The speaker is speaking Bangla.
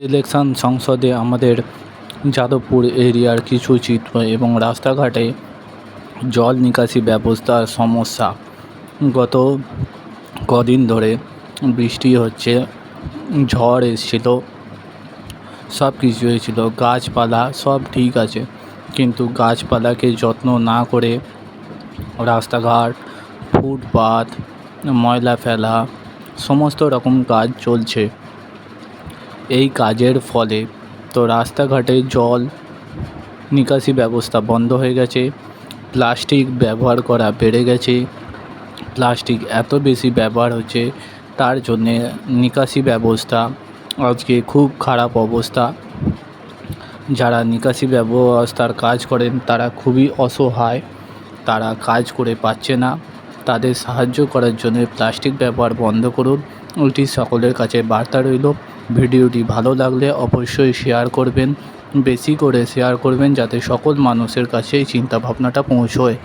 ইলেকশন সংসদে আমাদের যাদবপুর এরিয়ার কিছু চিত্র এবং রাস্তাঘাটে জল নিকাশি ব্যবস্থার সমস্যা। গত কদিন ধরে বৃষ্টি হচ্ছে, ঝড় এসেছিল, সব কিছু হয়েছিলো, গাছপালা সব ঠিক আছে, কিন্তু গাছপালাকে যত্ন না করে রাস্তাঘাট ফুটপাথ ময়লা ফেলা, সমস্ত রকম কাজ চলছে। এই কাজের ফলে তো রাস্তাঘাটে জল নিকাশি ব্যবস্থা বন্ধ হয়ে গেছে, প্লাস্টিক ব্যবহার করা বেড়ে গেছে। প্লাস্টিক এত বেশি ব্যবহার হচ্ছে, তার জন্যে নিকাশি ব্যবস্থা আজকে খুব খারাপ অবস্থা। যারা নিকাশি ব্যবস্থার কাজ করেন, তারা খুবই অসহায়। তারা কাজ করে পাচ্ছে না। তাদের সাহায্য করার জন্য প্লাস্টিক ব্যবহার বন্ধ করুন। এটি সকলের কাছে বার্তা রইল। ভিডিওটি ভালো লাগলে অবশ্যই শেয়ার করবেন, বেশি করে শেয়ার করবেন যাতে সকল মানুষের কাছে এই চিন্তাভাবনাটা পৌঁছয়।